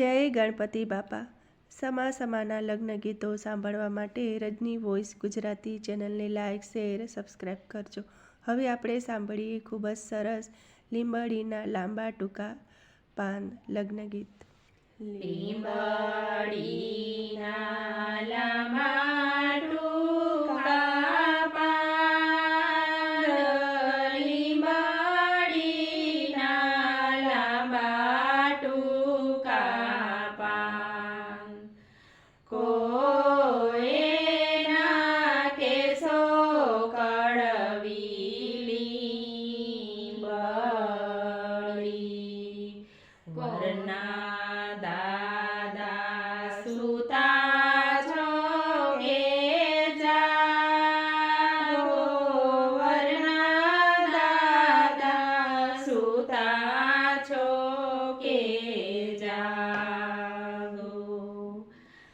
જય ગણપતિ બાપા. સમા સમાના લગ્ન ગીતો સાંભળવા માટે રજની વોઇસ ગુજરાતી ચેનલને લાઇક શેર સબસ્ક્રાઈબ કરજો. હવે આપણે સાંભળીએ ખૂબ જ સરસ લીંબડીના લાંબા ટૂંકા પાન લગ્ન ગીત. લીંબડીના લાંબા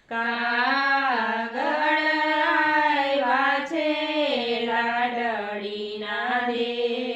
કાગળ છે લાડળીના દેશના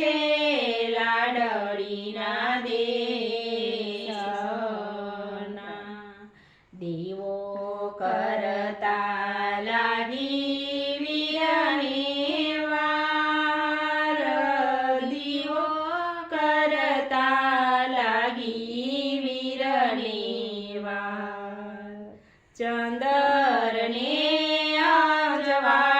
છે લાડળીના દેશના. દેવો કરતા લાગી વીરને વાર દીવો કરતા લાગી વીરને વાર ચંદરને અજવાળે કાગળ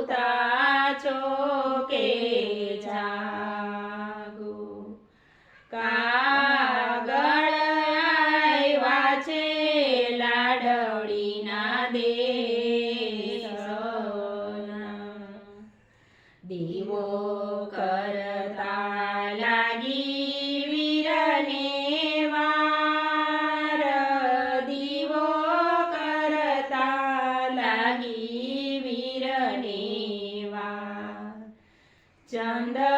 સુતા છો જાગો. કાગળ વાચે છે લાડળીના દેવ Chanda